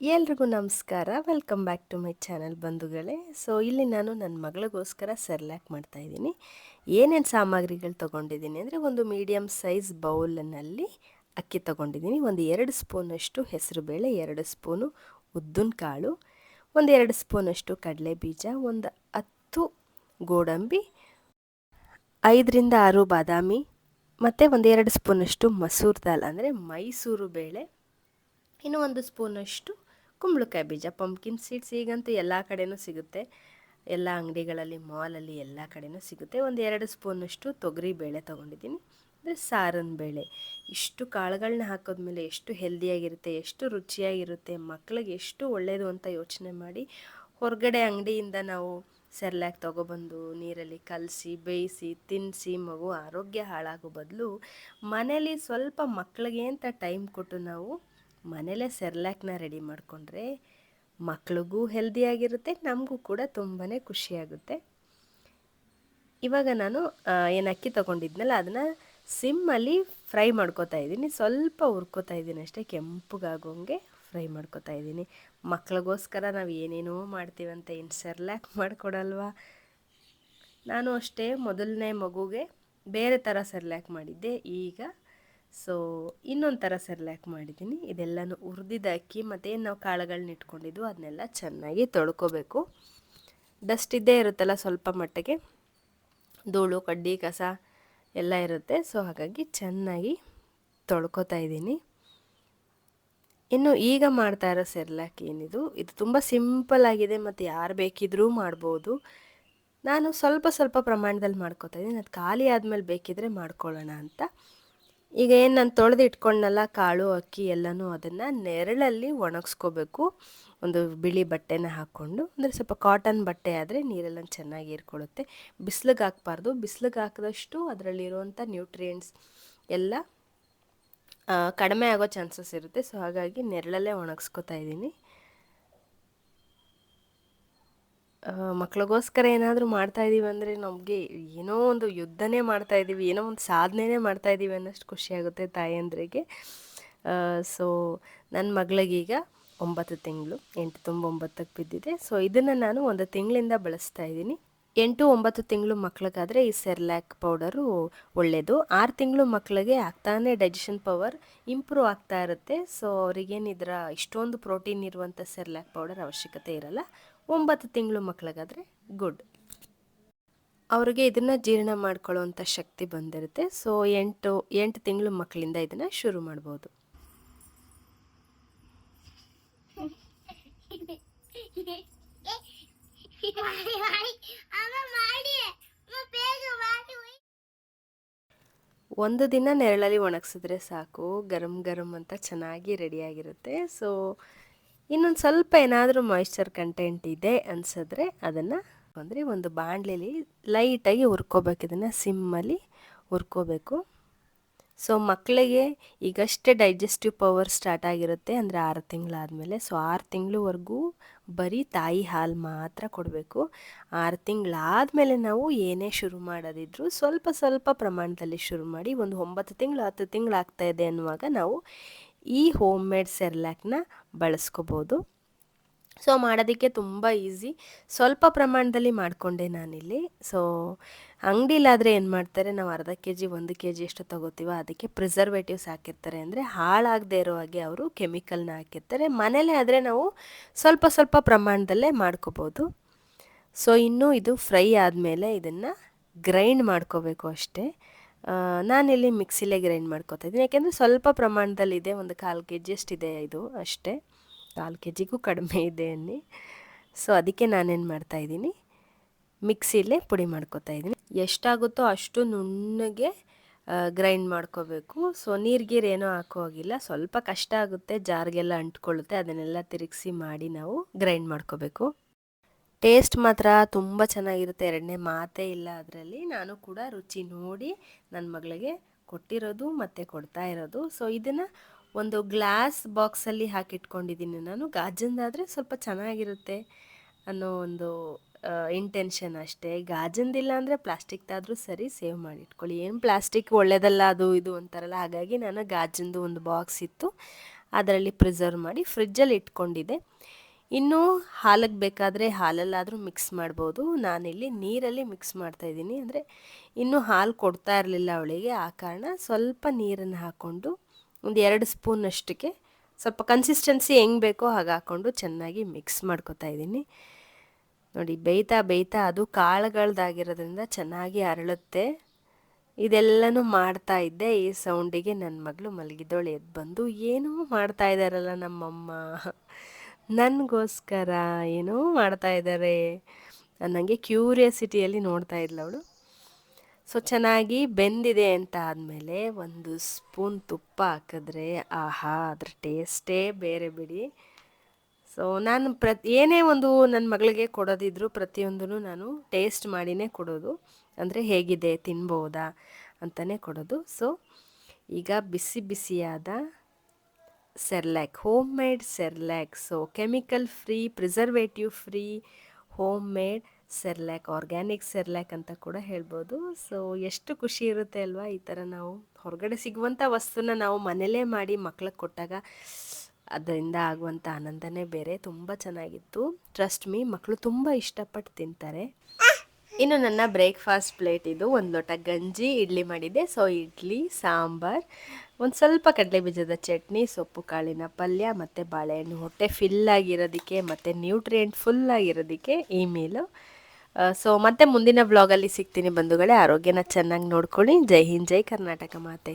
ಎಲ್ರಿಗೂ ನಮಸ್ಕಾರ. Welcome back to my channel ಬಂಧುಗಳೇ. ಸೊ ಇಲ್ಲಿ ನಾನು ನನ್ನ ಮಗಳಿಗೋಸ್ಕರ ಮಾಡ್ತಾ ಮಾಡ್ತಾಯಿದ್ದೀನಿ ಏನೇನು ಸಾಮಗ್ರಿಗಳು ತೊಗೊಂಡಿದ್ದೀನಿ ಅಂದರೆ ಒಂದು ಮೀಡಿಯಮ್ ಸೈಜ್ ಬೌಲ್ನಲ್ಲಿ ಅಕ್ಕಿ ತೊಗೊಂಡಿದ್ದೀನಿ. ಒಂದು ಎರಡು ಸ್ಪೂನಷ್ಟು ಹೆಸರುಬೇಳೆ, ಎರಡು ಸ್ಪೂನು ಉದ್ದಿನ ಕಾಳು ಒಂದು ಎರಡು ಸ್ಪೂನಷ್ಟು ಕಡಲೆ ಬೀಜ ಒಂದು ಹತ್ತು ಗೋಡಂಬಿ, ಐದರಿಂದ ಆರು ಬಾದಾಮಿ, ಮತ್ತು ಒಂದು ಎರಡು ಸ್ಪೂನಷ್ಟು ಮಸೂರ್ ದಾಲ್ ಅಂದರೆ ಮೈಸೂರು ಬೇಳೆ, ಇನ್ನು ಒಂದು ಸ್ಪೂನಷ್ಟು ಕುಂಬಳಕಾಯಿ ಬೀಜ ಪಂಪ್ಕಿನ್ ಸೀಡ್ಸ್ ಈಗಂತೂ ಎಲ್ಲ ಕಡೆನೂ ಸಿಗುತ್ತೆ. ಎಲ್ಲ ಅಂಗಡಿಗಳಲ್ಲಿ ಮಾಲಲ್ಲಿ ಎಲ್ಲ ಕಡೆನೂ ಸಿಗುತ್ತೆ. ಒಂದು ಎರಡು ಸ್ಪೂನಷ್ಟು ತೊಗರಿ ಬೇಳೆ ತೊಗೊಂಡಿದ್ದೀನಿ. ಅಂದರೆ ಸಾರಿನ ಬೇಳೆ. ಇಷ್ಟು ಕಾಳುಗಳನ್ನ ಹಾಕೋದ್ಮೇಲೆ ಎಷ್ಟು ಹೆಲ್ದಿಯಾಗಿರುತ್ತೆ, ಎಷ್ಟು ರುಚಿಯಾಗಿರುತ್ತೆ ಮಕ್ಕಳಿಗೆ ಎಷ್ಟು ಒಳ್ಳೆಯದು ಅಂತ ಯೋಚನೆ ಮಾಡಿ ಹೊರಗಡೆ ಅಂಗಡಿಯಿಂದ ನಾವು ಸೆರ್ಲ್ಯಾಕ್ ತೊಗೊಬಂದು ನೀರಲ್ಲಿ ಕಲಸಿ, ಬೇಯಿಸಿ ತಿನ್ನಿಸಿ ಮಗು ಆರೋಗ್ಯ ಹಾಳಾಗೋ ಬದಲು ಮನೇಲಿ ಸ್ವಲ್ಪ ಮಕ್ಕಳಿಗೆ ಅಂತ ಟೈಮ್ ಕೊಟ್ಟು ನಾವು ಮನೇಲೇ ಸೆರ್ಲ್ಯಾಕ್ನ ರೆಡಿ ಮಾಡಿಕೊಂಡ್ರೆ ಮಕ್ಳಿಗೂ ಹೆಲ್ದಿಯಾಗಿರುತ್ತೆ ನಮಗೂ ಕೂಡ ತುಂಬಾ ಖುಷಿಯಾಗುತ್ತೆ ಇವಾಗ ನಾನು ಏನು ಅಕ್ಕಿ ತೊಗೊಂಡಿದ್ನಲ್ಲ, ಅದನ್ನು ಸಿಮ್ಮಲ್ಲಿ ಫ್ರೈ ಮಾಡ್ಕೋತಾ ಇದ್ದೀನಿ. ಸ್ವಲ್ಪ ಹುರ್ಕೋತಾ ಇದ್ದೀನಿ ಅಷ್ಟೇ, ಕೆಂಪಗಾಗೋಂಗೆ ಫ್ರೈ ಮಾಡ್ಕೋತಾ ಇದ್ದೀನಿ. ಮಕ್ಳಿಗೋಸ್ಕರ ನಾವು ಏನೇನೋ ಮಾಡ್ತೀವಂತ ಏನು ಸೆರ್ಲ್ಯಾಕ್ ಮಾಡಿಕೊಡಲ್ವಾ? ನಾನು ಅಷ್ಟೇ ಮೊದಲನೇ ಮಗುಗೆ ಬೇರೆ ಥರ ಸೆರ್ಲ್ಯಾಕ್ ಮಾಡಿದ್ದೆ. ಈಗ ಸೊ ಇನ್ನೊಂದು ಥರ ಸೆರ್ಲ್ಯಾಕ್ ಮಾಡಿದ್ದೀನಿ. ಇದೆಲ್ಲನೂ ಹುರಿದಿದ್ದ ಅಕ್ಕಿ ಮತ್ತು ಏನು ನಾವು ಕಾಳುಗಳನ್ನ ಇಟ್ಕೊಂಡಿದ್ದು ಅದನ್ನೆಲ್ಲ ಚೆನ್ನಾಗಿ ತೊಳ್ಕೊಬೇಕು. ಡಸ್ಟ್ ಇದ್ದೇ ಇರುತ್ತಲ್ಲ ಸ್ವಲ್ಪ ಮಟ್ಟಿಗೆ. ಧೂಳು, ಕಡ್ಡಿ, ಕಸ ಎಲ್ಲ ಇರುತ್ತೆ. ಸೊ ಹಾಗಾಗಿ ಚೆನ್ನಾಗಿ ತೊಳ್ಕೊತಾ ಇದ್ದೀನಿ. ಇನ್ನು ಈಗ ಮಾಡ್ತಾ ಇರೋ ಸೆರ್ಲ್ಯಾಕ್ ಏನಿದು? ಇದು ತುಂಬ ಸಿಂಪಲ್ ಆಗಿದೆ ಮತ್ತು ಯಾರು ಬೇಕಿದ್ರೂ ಮಾಡ್ಬೋದು. ನಾನು ಸ್ವಲ್ಪ ಸ್ವಲ್ಪ ಪ್ರಮಾಣದಲ್ಲಿ ಮಾಡ್ಕೋತಾ ಇದ್ದೀನಿ. ಅದು ಖಾಲಿ ಆದಮೇಲೆ ಬೇಕಿದ್ರೆ ಮಾಡ್ಕೊಳ್ಳೋಣ ಅಂತ. ಈಗ ಏನು ನಾನು ತೊಳೆದು ಇಟ್ಕೊಂಡಲ್ಲ ಕಾಳು, ಅಕ್ಕಿ ಎಲ್ಲನೂ ಅದನ್ನು ನೆರಳಲ್ಲಿ ಒಣಗಿಸ್ಕೋಬೇಕು. ಒಂದು ಬಿಳಿ ಬಟ್ಟೆನ ಹಾಕ್ಕೊಂಡು, ಅಂದರೆ ಸ್ವಲ್ಪ ಕಾಟನ್ ಬಟ್ಟೆ ಆದರೆ ನೀರೆಲ್ಲ ಚೆನ್ನಾಗಿ ಇರ್ಕೊಳುತ್ತೆ ಬಿಸಿಲಿಗೆ ಹಾಕ್ಬಾರ್ದು. ಬಿಸಿಲಿಗೆ ಹಾಕಿದಷ್ಟು ಅದರಲ್ಲಿರುವಂಥ ನ್ಯೂಟ್ರಿಯೆಂಟ್ಸ್ ಎಲ್ಲ ಕಡಿಮೆ ಆಗೋ ಚಾನ್ಸಸ್ ಇರುತ್ತೆ. ಸೊ ಹಾಗಾಗಿ ನೆರಳಲ್ಲೇ ಒಣಗಿಸ್ಕೊತಾ ಇದ್ದೀನಿ. ಮಕ್ಳಿಗೋಸ್ಕರ ಏನಾದರೂ ಮಾಡ್ತಾ ಇದ್ದೀವಿ ಅಂದರೆ ನಮಗೆ ಏನೋ ಒಂದು ಯುದ್ಧನೇ ಮಾಡ್ತಾ ಇದ್ದೀವಿ ಏನೋ ಒಂದು ಸಾಧನೆನೇ ಮಾಡ್ತಾ ಇದ್ದೀವಿ ಅನ್ನೋಷ್ಟು ಖುಷಿಯಾಗುತ್ತೆ ತಾಯಂದ್ರಿಗೆ ಸೊ ನನ್ನ ಮಗಳಿಗೀಗ ಒಂಬತ್ತು ತಿಂಗಳು, ಎಂಟು ತುಂಬ ಒಂಬತ್ತಕ್ಕೆ ಬಿದ್ದಿದೆ. ಸೊ ಇದನ್ನು ನಾನು ಒಂದು ತಿಂಗಳಿಂದ ಬಳಸ್ತಾ ಇದ್ದೀನಿ. ಎಂಟು ಒಂಬತ್ತು ತಿಂಗಳು ಮಕ್ಳಿಗಾದರೆ ಈ ಸೆರ್ಲ್ಯಾಕ್ ಪೌಡರು ಒಳ್ಳೆಯದು ಆರು ತಿಂಗಳು ಮಕ್ಕಳಿಗೆ ಆಗ್ತಾನೆ ಡೈಜೆಷನ್ ಪವರ್ ಇಂಪ್ರೂವ್ ಆಗ್ತಾ ಇರುತ್ತೆ. ಸೊ ಅವರಿಗೇನಿದ್ರ, ಇಷ್ಟೊಂದು ಪ್ರೋಟೀನ್ ಇರುವಂಥ ಸೆರ್ಲ್ಯಾಕ್ ಪೌಡರ್ ಅವಶ್ಯಕತೆ ಇರಲ್ಲ. ಒಂಬತ್ತು ತಿಂಗಳು ಮಕ್ಕಳಿಗಾದರೆ ಗುಡ್ ಅವ್ರಿಗೆ ಇದನ್ನು ಜೀರ್ಣ ಮಾಡ್ಕೊಳ್ಳೋವಂಥ ಶಕ್ತಿ ಬಂದಿರುತ್ತೆ. ಸೊ ಎಂಟು ಎಂಟು ತಿಂಗಳು ಮಕ್ಕಳಿಂದ ಇದನ್ನು ಶುರು ಮಾಡ್ಬೋದು. ಒಂದು ದಿನ ನೆರಳಲ್ಲಿ ಒಣಗಿಸಿದ್ರೆ ಸಾಕು. ಗರಂ ಗರಂ ಅಂತ ಚೆನ್ನಾಗಿ ರೆಡಿಯಾಗಿರುತ್ತೆ ಸೊ ಇನ್ನೊಂದು ಸ್ವಲ್ಪ ಏನಾದರೂ ಮಾಯಿಶ್ಚರ್ ಕಂಟೆಂಟ್ ಇದೆ ಅನಿಸಿದ್ರೆ ಅದನ್ನು ಅಂದರೆ ಒಂದು ಬಾಣಲೆಲಿ ಲೈಟಾಗಿ ಹುರ್ಕೋಬೇಕು. ಇದನ್ನು ಸಿಮ್ಮಲ್ಲಿ ಹುರ್ಕೋಬೇಕು. ಸೊ ಮಕ್ಕಳಿಗೆ ಈಗಷ್ಟೇ ಡೈಜೆಸ್ಟಿವ್ ಪವರ್ ಸ್ಟಾರ್ಟ್ ಆಗಿರುತ್ತೆ. ಅಂದರೆ ಆರು ತಿಂಗಳಾದಮೇಲೆ. ಸೊ ಆರು ತಿಂಗಳವರೆಗೂ ಬರೀ ತಾಯಿ ಹಾಲು ಮಾತ್ರ ಕೊಡಬೇಕು. ಆರು ತಿಂಗಳಾದಮೇಲೆ ನಾವು ಏನೇ ಶುರು ಮಾಡೋದಿದ್ರು ಸ್ವಲ್ಪ ಸ್ವಲ್ಪ ಪ್ರಮಾಣದಲ್ಲಿ ಶುರು ಮಾಡಿ ಒಂದು ಒಂಬತ್ತು ತಿಂಗಳು, ಹತ್ತು ತಿಂಗಳು ಆಗ್ತಾಯಿದೆ ಅನ್ನುವಾಗ ನಾವು ಈ ಹೋಮ್ ಮೇಡ್ ಸೆರ್ಲ್ಯಾಕ್ನ ಬಳಸ್ಕೋಬೋದು. ಸೊ ಮಾಡೋದಕ್ಕೆ ತುಂಬ ಈಸಿ. ಸ್ವಲ್ಪ ಪ್ರಮಾಣದಲ್ಲಿ ಮಾಡಿಕೊಂಡೆ ನಾನಿಲ್ಲಿ. ಸೊ ಅಂಗಡಿಲಾದರೆ ಏನು ಮಾಡ್ತಾರೆ, ನಾವು ಅರ್ಧ ಕೆ ಜಿ ಒಂದು ಕೆ ಜಿ ಎಷ್ಟು ತೊಗೋತೀವೋ ಅದಕ್ಕೆ ಪ್ರಿಸರ್ವೇಟಿವ್ಸ್ ಹಾಕಿರ್ತಾರೆ. ಅಂದರೆ ಹಾಳಾಗದೇ ಇರೋ ಹಾಗೆ ಅವರು ಕೆಮಿಕಲ್ನ ಹಾಕಿರ್ತಾರೆ. ಮನೇಲೇ ಆದರೆ ನಾವು ಸ್ವಲ್ಪ ಸ್ವಲ್ಪ ಪ್ರಮಾಣದಲ್ಲೇ ಮಾಡ್ಕೋಬೋದು. ಸೊ ಇನ್ನೂ ಇದು ಫ್ರೈ ಆದಮೇಲೆ ಇದನ್ನು ಗ್ರೈಂಡ್ ಮಾಡ್ಕೋಬೇಕು ಅಷ್ಟೇ. ನಾನಿಲ್ಲಿ ಮಿಕ್ಸಿಲೇ ಗ್ರೈಂಡ್ ಮಾಡ್ಕೊತಾ ಇದ್ದೀನಿ. ಯಾಕೆಂದರೆ ಸ್ವಲ್ಪ ಪ್ರಮಾಣದಲ್ಲಿದೆ ಒಂದು ಕಾಲು ಕೆ ಜಿ ಅಷ್ಟಿದೆ ಇದು, ಅಷ್ಟೇ. ಕಾಲು ಕೆ ಜಿಗೂ ಕಡಿಮೆ ಇದೆ ಅನ್ನಿ. ಸೊ ಅದಕ್ಕೆ ನಾನೇನು ಮಾಡ್ತಾಯಿದ್ದೀನಿ ಮಿಕ್ಸಿಲೇ ಪುಡಿ ಮಾಡ್ಕೋತಾ ಇದ್ದೀನಿ. ಎಷ್ಟಾಗುತ್ತೋ ಅಷ್ಟು ನುಣ್ಣಗೆ ಗ್ರೈಂಡ್ ಮಾಡ್ಕೋಬೇಕು. ಸೊ ನೀರ್ಗೀರು ಏನೂ ಹಾಕೋ ಹೋಗಿಲ್ಲ ಸ್ವಲ್ಪ ಕಷ್ಟ ಆಗುತ್ತೆ, ಜಾರ್ಗೆಲ್ಲ ಅಂಟ್ಕೊಳ್ಳುತ್ತೆ. ಅದನ್ನೆಲ್ಲ ತಿರುಗಿಸಿ ಮಾಡಿ ನಾವು ಗ್ರೈಂಡ್ ಮಾಡ್ಕೋಬೇಕು. ಟೇಸ್ಟ್ ಮಾತ್ರ ತುಂಬ ಚೆನ್ನಾಗಿರುತ್ತೆ. ಎರಡನೇ ಮಾತೇ ಇಲ್ಲ ಅದರಲ್ಲಿ. ನಾನು ಕೂಡ ರುಚಿ ನೋಡಿ ನನ್ನ ಮಗಳಿಗೆ ಕೊಟ್ಟಿರೋದು ಮತ್ತು ಕೊಡ್ತಾ ಇರೋದು. ಸೊ ಇದನ್ನು ಒಂದು ಗ್ಲಾಸ್ ಬಾಕ್ಸಲ್ಲಿ ಹಾಕಿಟ್ಕೊಂಡಿದ್ದೀನಿ ನಾನು. ಗಾಜಂದಾದರೆ ಸ್ವಲ್ಪ ಚೆನ್ನಾಗಿರುತ್ತೆ ಅನ್ನೋ ಒಂದು ಇಂಟೆನ್ಷನ್ ಅಷ್ಟೇ. ಗಾಜಂದಿಲ್ಲ ಅಂದರೆ ಪ್ಲಾಸ್ಟಿಕ್ದಾದರೂ ಸರಿ ಸೇವ್ ಮಾಡಿ ಇಟ್ಕೊಳ್ಳಿ ಏನು ಪ್ಲಾಸ್ಟಿಕ್ ಒಳ್ಳೇದಲ್ಲ ಅದು ಇದು ಅಂತಾರಲ್ಲ, ಹಾಗಾಗಿ ನಾನು ಗಾಜಂದು ಒಂದು ಬಾಕ್ಸ್ ಇತ್ತು. ಅದರಲ್ಲಿ ಪ್ರಿಸರ್ವ್ ಮಾಡಿ ಫ್ರಿಜ್ಜಲ್ಲಿ ಇಟ್ಕೊಂಡಿದ್ದೆ. ಇನ್ನು ಹಾಲಿಗೆ ಬೇಕಾದರೆ ಹಾಲಲ್ಲಾದರೂ ಮಿಕ್ಸ್ ಮಾಡ್ಬೋದು. ನಾನಿಲ್ಲಿ ನೀರಲ್ಲಿ ಮಿಕ್ಸ್ ಮಾಡ್ತಾಯಿದ್ದೀನಿ ಅಂದರೆ ಇನ್ನೂ ಹಾಲು ಕೊಡ್ತಾ ಇರಲಿಲ್ಲ ಅವಳಿಗೆ. ಆ ಕಾರಣ ಸ್ವಲ್ಪ ನೀರನ್ನು ಹಾಕ್ಕೊಂಡು ಒಂದು ಎರಡು ಸ್ಪೂನ್ ಅಷ್ಟಕ್ಕೆ ಸ್ವಲ್ಪ ಕನ್ಸಿಸ್ಟೆನ್ಸಿ ಹೆಂಗೆ ಬೇಕೋ ಹಾಗೆ ಹಾಕ್ಕೊಂಡು ಚೆನ್ನಾಗಿ ಮಿಕ್ಸ್ ಮಾಡ್ಕೊತಾ ಇದ್ದೀನಿ. ನೋಡಿ, ಬೇಯ್ತಾ ಬೇಯ್ತಾ ಅದು ಕಾಳುಗಳ್ದಾಗಿರೋದ್ರಿಂದ ಚೆನ್ನಾಗಿ ಅರಳುತ್ತೆ. ಇದೆಲ್ಲನೂ ಮಾಡ್ತಾ ಇದ್ದೆ. ಈ ಸೌಂಡಿಗೆ ನನ್ನ ಮಗಳು ಮಲಗಿದೋಳು ಎದ್ದು ಬಂದು ಏನೂ ಮಾಡ್ತಾ ಇದ್ದಾರಲ್ಲ ನಮ್ಮಮ್ಮ. ನನಗೋಸ್ಕರ ಏನೋ ಮಾಡ್ತಾ ಇದ್ದಾರೆ ನನಗೆ ಕ್ಯೂರಿಯಾಸಿಟಿಯಲ್ಲಿ ನೋಡ್ತಾ ಇದ್ಲು ಅವಳು. ಸೊ ಚೆನ್ನಾಗಿ ಬೆಂದಿದೆ ಅಂತ ಆದಮೇಲೆ ಒಂದು ಸ್ಪೂನ್ ತುಪ್ಪ ಹಾಕಿದ್ರೆ ಆಹಾ, ಅದ್ರ ಟೇಸ್ಟೇ ಬೇರೆ ಬಿಡಿ. ಸೊ ನಾನು ಪ್ರತಿ, ಏನೇ ಒಂದು ನನ್ನ ಮಗಳಿಗೆ ಕೊಡೋದಿದ್ರು ಪ್ರತಿಯೊಂದೂ ನಾನು ಟೇಸ್ಟ್ ಮಾಡಿನೇ ಕೊಡೋದು. ಅಂದರೆ ಹೇಗಿದೆ, ತಿನ್ಬೋದಾ ಅಂತಲೇ ಕೊಡೋದು. ಸೊ ಈಗ ಬಿಸಿ ಬಿಸಿಯಾದ Cerelac homemade Cerelac so chemical free preservative free homemade Cerelac organic Cerelac ಅಂತ ಕೂಡ ಹೇಳ್ಬೋದು. ಸೊ ಎಷ್ಟು ಖುಷಿ ಇರುತ್ತೆ ಅಲ್ವಾ ಈ ಥರ ನಾವು ಹೊರಗಡೆ ಸಿಗುವಂಥ ವಸ್ತುನ ನಾವು ಮನೇಲೇ ಮಾಡಿ ಮಕ್ಳಿಗೆ ಕೊಟ್ಟಾಗ ಅದರಿಂದ ಆಗುವಂಥ ಆನಂದನೇ ಬೇರೆ. ತುಂಬ ಚೆನ್ನಾಗಿತ್ತು. ಟ್ರಸ್ಟ್ ಮೀ ಮಕ್ಕಳು ತುಂಬ ಇಷ್ಟಪಟ್ಟು ತಿಂತಾರೆ. ಇನ್ನು ನನ್ನ ಬ್ರೇಕ್ಫಾಸ್ಟ್ ಪ್ಲೇಟ್ ಇದು, ಒಂದು ಲೋಟ ಗಂಜಿ, ಇಡ್ಲಿ ಮಾಡಿದ್ದೆ. ಸೊ ಇಡ್ಲಿ, ಸಾಂಬಾರ್, ಒಂದು ಸ್ವಲ್ಪ ಕಡಲೆ ಬೀಜದ ಚಟ್ನಿ, ಸೊಪ್ಪು, ಕಾಳಿನ ಪಲ್ಯ, ಮತ್ತು ಬಾಳೆಹಣ್ಣು ಹೊಟ್ಟೆ ಫಿಲ್ ಆಗಿರೋದಕ್ಕೆ, ಮತ್ತು ನ್ಯೂಟ್ರಿಯೆಂಟ್ ಫುಲ್ ಆಗಿರೋದಕ್ಕೆ ಈ ಮೀಲು ಸೊ ಮತ್ತೆ ಮುಂದಿನ ಬ್ಲಾಗಲ್ಲಿ ಸಿಗ್ತೀನಿ ಬಂಧುಗಳೇ. ಆರೋಗ್ಯನ ಚೆನ್ನಾಗಿ ನೋಡ್ಕೊಳ್ಳಿ. ಜೈ ಹಿಂದ್, ಜೈ ಕರ್ನಾಟಕ ಮಾತೆ.